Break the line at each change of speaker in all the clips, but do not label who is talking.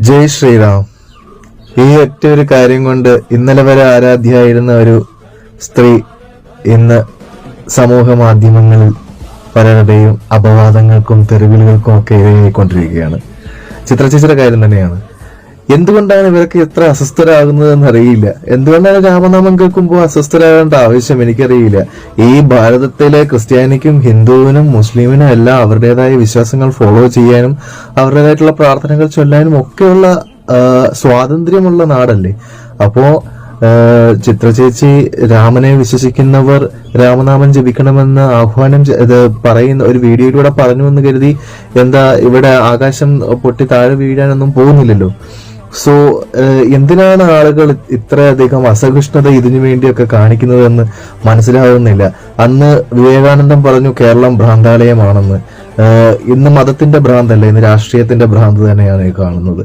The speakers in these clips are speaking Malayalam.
ജയ് ശ്രീറാം. ഈ ഒറ്റ ഒരു കാര്യം കൊണ്ട് ഇന്നലെ വരെ ആരാധ്യയായിരുന്ന ഒരു സ്ത്രീ ഇന്ന് സമൂഹ മാധ്യമങ്ങളിൽ പലരുടെയും അപവാദങ്ങൾക്കും തെരുവിലുകൾക്കും ഒക്കെ ഇരയായിക്കൊണ്ടിരിക്കുകയാണ്. ചിത്രചിത്ര കാര്യം തന്നെയാണ്. എന്തുകൊണ്ടാണ് ഇവരൊക്കെ ഇത്ര അസ്വസ്ഥരാകുന്നതെന്ന് അറിയില്ല? എന്തുകൊണ്ടാണ് രാമനാമം കേൾക്കുമ്പോൾ അസ്വസ്ഥരാകേണ്ട ആവശ്യം എനിക്കറിയില്ല. ഈ ഭാരതത്തിലെ ക്രിസ്ത്യാനിക്കും ഹിന്ദുവിനും മുസ്ലിമിനും എല്ലാം അവരുടേതായ വിശ്വാസങ്ങൾ ഫോളോ ചെയ്യാനും അവരുടേതായിട്ടുള്ള പ്രാർത്ഥനകൾ ചൊല്ലാനും ഒക്കെയുള്ള സ്വാതന്ത്ര്യമുള്ള നാടല്ലേ? അപ്പോ ചിത്രചേച്ചി ചിത്ര ചേച്ചി രാമനെ വിശ്വസിക്കുന്നവർ രാമനാമം ജപിക്കണമെന്ന് ആഹ്വാനം പറയുന്ന ഒരു വീഡിയോയിലൂടെ പറഞ്ഞു എന്ന് കരുതി എന്താ ഇവിടെ ആകാശം പൊട്ടി താഴെ വീഴാനൊന്നും പോകുന്നില്ലല്ലോ? സോ എന്തിനാണ് ആളുകൾ ഇത്രയധികം അസഹിഷ്ണുത ഇതിനു വേണ്ടിയൊക്കെ കാണിക്കുന്നതെന്ന് മനസ്സിലാവുന്നില്ല. അന്ന് വിവേകാനന്ദം പറഞ്ഞു കേരളം ഭ്രാന്താലയമാണെന്ന്. ഇന്ന് മതത്തിന്റെ ഭ്രാന്തല്ല ഇന്ന് രാഷ്ട്രീയത്തിന്റെ ഭ്രാന്ത് തന്നെയാണ് കാണുന്നത്.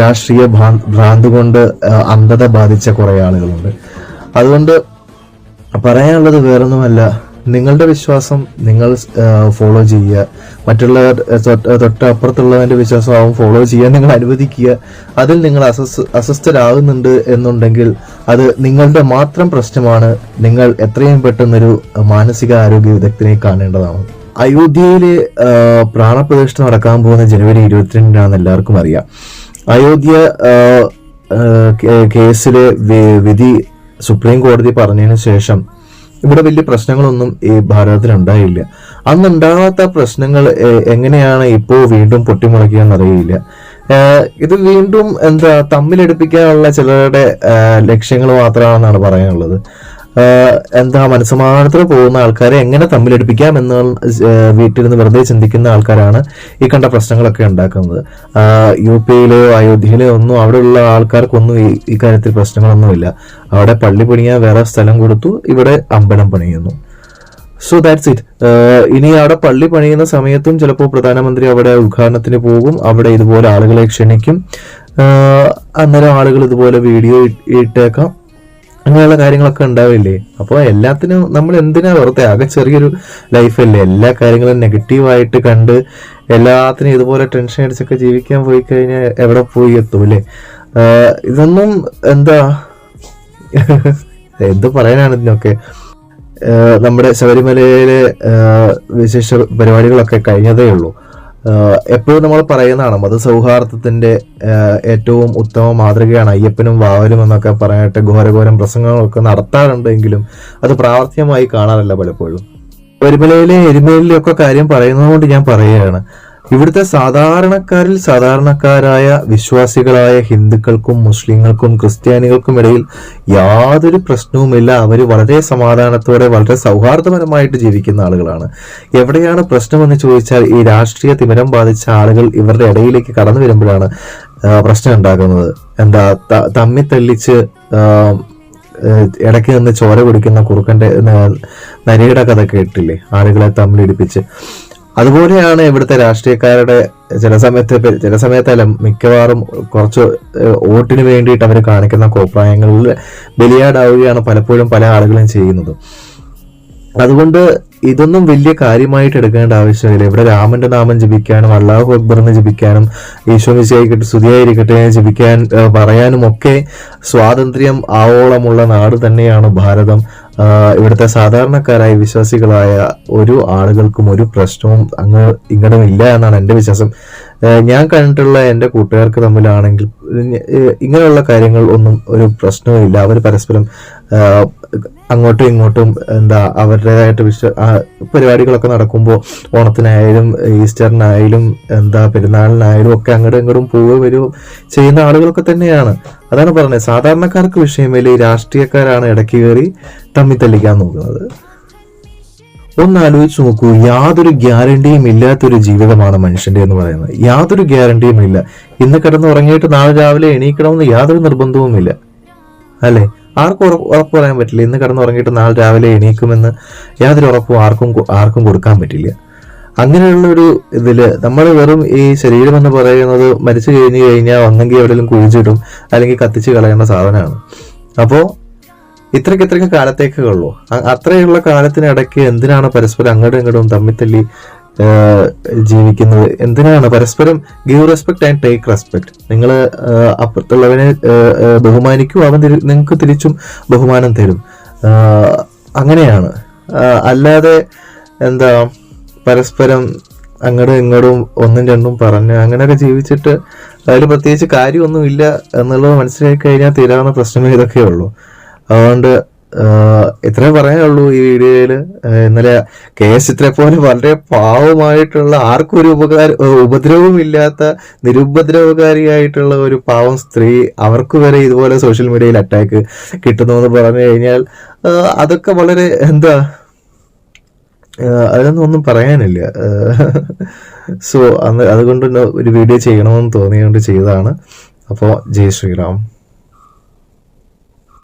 രാഷ്ട്രീയ ഭ്രാന്ത് കൊണ്ട് അന്ധത ബാധിച്ച കുറെ ആളുകളുണ്ട്. അതുകൊണ്ട് പറയാനുള്ളത് വേറൊന്നുമല്ല. നിങ്ങളുടെ വിശ്വാസം നിങ്ങൾ ഫോളോ ചെയ്യുക. മറ്റുള്ളവർ തൊട്ടപ്പുറത്തുള്ളവന്റെ വിശ്വാസം ആവും ഫോളോ ചെയ്യാൻ നിങ്ങൾ അനുവദിക്കുക. അതിൽ നിങ്ങൾ അസ്വസ് അസ്വസ്ഥരാകുന്നുണ്ട് എന്നുണ്ടെങ്കിൽ അത് നിങ്ങളുടെ മാത്രം പ്രശ്നമാണ്. നിങ്ങൾ എത്രയും പെട്ടെന്നൊരു മാനസിക ആരോഗ്യ വിദഗ്ധനെ കാണേണ്ടതാണ്. അയോധ്യയിലെ പ്രാണപ്രതിഷ്ഠ നടക്കാൻ പോകുന്ന ജനുവരി ഇരുപത്തിരണ്ടിനാണെന്ന് എല്ലാവർക്കും അറിയാം. അയോധ്യ കേസിലെ വിധി സുപ്രീം കോടതി പറഞ്ഞതിന് ശേഷം ഇവിടെ വലിയ പ്രശ്നങ്ങളൊന്നും ഈ ഭാരതത്തിൽ ഉണ്ടായില്ല അന്ന് ഉണ്ടാകാത്ത പ്രശ്നങ്ങൾ എങ്ങനെയാണ് ഇപ്പോൾ വീണ്ടും പൊട്ടിമുളയ്ക്കുക എന്നറിയില്ല ഏഹ് ഇത് വീണ്ടും എന്താ തമ്മിലെടുപ്പിക്കാനുള്ള ചിലരുടെ ലക്ഷ്യങ്ങൾ മാത്രമാണെന്നാണ് പറയാനുള്ളത്. എന്താ മനസ്സമാനത്തിൽ പോകുന്ന ആൾക്കാരെ എങ്ങനെ തമ്മിലെടുപ്പിക്കാം എന്ന് വീട്ടിലിരുന്ന് വെറുതെ ചിന്തിക്കുന്ന ആൾക്കാരാണ് ഈ കണ്ട പ്രശ്നങ്ങളൊക്കെ ഉണ്ടാക്കുന്നത്. യു പിയിലെയോ അയോധ്യയിലെയോ ഒന്നും അവിടെയുള്ള ആൾക്കാർക്കൊന്നും ഈ കാര്യത്തിൽ പ്രശ്നങ്ങളൊന്നുമില്ല. അവിടെ പള്ളി പണിയാൻ വേറെ സ്ഥലം കൊടുത്തു ഇവിടെ അമ്പലം പണിയുന്നു. സോ ദാറ്റ്സ് ഇറ്റ് ഇനി അവിടെ പള്ളി പണിയുന്ന സമയത്തും ചിലപ്പോൾ പ്രധാനമന്ത്രി അവിടെ ഉദ്ഘാടനത്തിന് പോകും അവിടെ ഇതുപോലെ ആളുകളെ ക്ഷണിക്കും. അന്നേരം ആളുകൾ ഇതുപോലെ വീഡിയോ ഇട്ടേക്കാം. അങ്ങനെയുള്ള കാര്യങ്ങളൊക്കെ ഉണ്ടാവില്ലേ? അപ്പോൾ എല്ലാത്തിനും നമ്മൾ എന്തിനാ വെറുതെ? ആകെ ചെറിയൊരു ലൈഫല്ലേ എല്ലാ കാര്യങ്ങളും നെഗറ്റീവായിട്ട് കണ്ട് എല്ലാത്തിനും ഇതുപോലെ ടെൻഷൻ അടിച്ചൊക്കെ ജീവിക്കാൻ പോയി കഴിഞ്ഞാൽ എവിടെ പോയി എത്തും അല്ലേ? ഇതൊന്നും എന്താ? എന്ത് പറയാനാണ് ഇതിനൊക്കെ? നമ്മുടെ ശബരിമലയിലെ വിശേഷ പരിപാടികളൊക്കെ കഴിഞ്ഞതേ ഉള്ളൂ. എപ്പോഴും നമ്മൾ പറയുന്നതാണ് മതസൗഹാർദ്ദത്തിന്റെ ഏറ്റവും ഉത്തമ മാതൃകയാണ് അയ്യപ്പനും വാവലും എന്നൊക്കെ പറഞ്ഞിട്ട് ഘോരഘോരം പ്രസംഗങ്ങളൊക്കെ നടത്താറുണ്ടെങ്കിലും അത് പ്രാവർത്തികമായി കാണാറില്ല പലപ്പോഴും. ഒരുമലയിലെ എരുമേലിലെ ഒക്കെ കാര്യം പറയുന്നതുകൊണ്ട് ഞാൻ പറയുകയാണ്. ഇവിടുത്തെ സാധാരണക്കാരിൽ സാധാരണക്കാരായ വിശ്വാസികളായ ഹിന്ദുക്കൾക്കും മുസ്ലിങ്ങൾക്കും ക്രിസ്ത്യാനികൾക്കും ഇടയിൽ യാതൊരു പ്രശ്നവുമില്ല. അവർ വളരെ സമാധാനത്തോടെ വളരെ സൗഹാർദ്ദപരമായിട്ട് ജീവിക്കുന്ന ആളുകളാണ്. എവിടെയാണ് പ്രശ്നമെന്ന് ചോദിച്ചാൽ ഈ രാഷ്ട്രീയ തിമിരം ബാധിച്ച ആളുകൾ ഇവരുടെ ഇടയിലേക്ക് കടന്നു വരുമ്പോഴാണ് പ്രശ്നം ഉണ്ടാകുന്നത്. എന്താ തമ്മി തല്ലിച്ച് ഇടയ്ക്ക് നിന്ന് ചോര കുടിക്കുന്ന കുറുക്കന്റെ ന- നരിയുടെ കഥ കേട്ടില്ലേ? ആളുകളെ തമ്മിലിടിപ്പിച്ച് അതുപോലെയാണ് ഇവിടുത്തെ രാഷ്ട്രീയക്കാരുടെ ചില സമയത്ത് ചില സമയത്തല്ല മിക്കവാറും കുറച്ച് വോട്ടിന് വേണ്ടിയിട്ട് അവർ കാണിക്കുന്ന കോപ്രായങ്ങളിൽ ബലിയാടാവുകയാണ് പലപ്പോഴും പല ആളുകളും ചെയ്യുന്നത്. അതുകൊണ്ട് ഇതൊന്നും വലിയ കാര്യമായിട്ട് എടുക്കേണ്ട ആവശ്യമില്ല. ഇവിടെ രാമന്റെ നാമം ജപിക്കാനും അള്ളാഹു അക്ബർ എന്ന് ജപിക്കാനും ഈശോ മിശിയായിക്കട്ടെ സ്തുതിയായിരിക്കട്ടെ ജപിക്കാൻ പറയാനും ഒക്കെ സ്വാതന്ത്ര്യം ആവോളമുള്ള നാട് തന്നെയാണ് ഭാരതം. ഇവിടുത്തെ സാധാരണക്കാരായ വിശ്വാസികളായ ഒരു ആളുകൾക്കും ഒരു പ്രശ്നവും അങ്ങ് ഇങ്ങടും ഇല്ല എന്നാണ് എന്റെ വിശ്വാസം. ഞാൻ കണ്ടിട്ടുള്ള എന്റെ കൂട്ടുകാർക്ക് തമ്മിലാണെങ്കിൽ ഇങ്ങനെയുള്ള കാര്യങ്ങൾ ഒന്നും ഒരു പ്രശ്നവും ഇല്ല അവർ പരസ്പരം അങ്ങോട്ടും ഇങ്ങോട്ടും എന്താ അവരുടേതായിട്ട് വിശ്വ പരിപാടികളൊക്കെ നടക്കുമ്പോൾ ഓണത്തിനായാലും ഈസ്റ്ററിനായാലും എന്താ പെരുന്നാളിനായാലും ഒക്കെ അങ്ങോട്ടും ഇങ്ങോട്ടും പോവുകയും വരികയും ചെയ്യുന്ന ആളുകളൊക്കെ തന്നെയാണ്. അതാണ് പറഞ്ഞത്. സാധാരണക്കാർക്ക് വിഷയമില്ല ഈ രാഷ്ട്രീയക്കാരാണ് ഇടയ്ക്ക് കയറി തമ്മി തല്ലിക്കാൻ നോക്കുന്നത്. ഒന്ന് ആലോചിച്ച് നോക്കൂ യാതൊരു ഗ്യാരണ്ടിയും ഇല്ലാത്തൊരു ജീവിതമാണ് മനുഷ്യന്റെ എന്ന് പറയുന്നത്. യാതൊരു ഗ്യാരണ്ടിയും ഇല്ല. ഇന്ന് കിടന്ന് ഉറങ്ങിയിട്ട് നാളെ രാവിലെ എണീക്കണമെന്ന് യാതൊരു നിർബന്ധവുമില്ല. അല്ലേ? ആർക്കും ഉറപ്പ് പറയാൻ പറ്റില്ല. ഇന്ന് കിടന്ന് ഉറങ്ങിയിട്ട് നാളെ രാവിലെ എണീക്കുമെന്ന് യാതൊരു ഉറപ്പും ആർക്കും ആർക്കും കൊടുക്കാൻ പറ്റില്ല. അങ്ങനെയുള്ള ഒരു ഇതിൽ നമ്മൾ വെറും ഈ ശരീരം എന്ന് പറയുന്നത് മരിച്ചു കഴിഞ്ഞു കഴിഞ്ഞാൽ ഒന്നെങ്കിൽ എവിടെയെങ്കിലും കുഴിച്ചിടും അല്ലെങ്കിൽ കത്തിച്ച് കളയേണ്ട സാധനമാണ്. അപ്പോൾ ഇത്രയ്ക്ക് ഇത്രയ്ക്ക് കാലത്തേക്കേ അത്രയുള്ള കാലത്തിനിടയ്ക്ക് എന്തിനാണ് പരസ്പരം അങ്ങോട്ടും ഇങ്ങോട്ടും തമ്മിത്തല്ലി ജീവിക്കുന്നത്. എന്തിനാണ്? പരസ്പരം give respect and take respect നിങ്ങൾ അപ്പുറത്തുള്ളവനെ ബഹുമാനിക്കും അവൻ നിങ്ങൾക്ക് തിരിച്ചും ബഹുമാനം തരും. അങ്ങനെയാണ്. അല്ലാതെ എന്താ പരസ്പരം അങ്ങോട്ടും ഇങ്ങോട്ടും ഒന്നും രണ്ടും പറഞ്ഞ് അങ്ങനെയൊക്കെ ജീവിച്ചിട്ട് അതിൽ പ്രത്യേകിച്ച് കാര്യമൊന്നുമില്ല എന്നുള്ളത് മനസ്സിലാക്കി കഴിഞ്ഞാൽ തീരാവുന്ന പ്രശ്നമേ ഇതൊക്കെയുള്ളൂ. അതുകൊണ്ട് ഇത്രേ പറയാനുള്ളൂ ഈ വീഡിയോയിൽ ഇന്നലെ കെ എസ് ചിത്രെ പോലെ വളരെ പാവമായിട്ടുള്ള ആർക്കും ഒരു ഉപകാര ഉപദ്രവവും ഇല്ലാത്ത നിരുപദ്രവകാരിയായിട്ടുള്ള ഒരു പാവം സ്ത്രീ അവർക്ക് വരെ ഇതുപോലെ സോഷ്യൽ മീഡിയയിൽ അറ്റാക്ക് കിട്ടുന്നു എന്ന് പറഞ്ഞു കഴിഞ്ഞാൽ അതൊക്കെ വളരെ എന്താ അതൊന്നും അതിനൊന്നും ഒന്നും പറയാനില്ല. സോ അന്ന് അതുകൊണ്ട് ഒരു വീഡിയോ ചെയ്യണമെന്ന് തോന്നിയുകൊണ്ട് ചെയ്തതാണ്. അപ്പോൾ ജയ് ശ്രീറാം.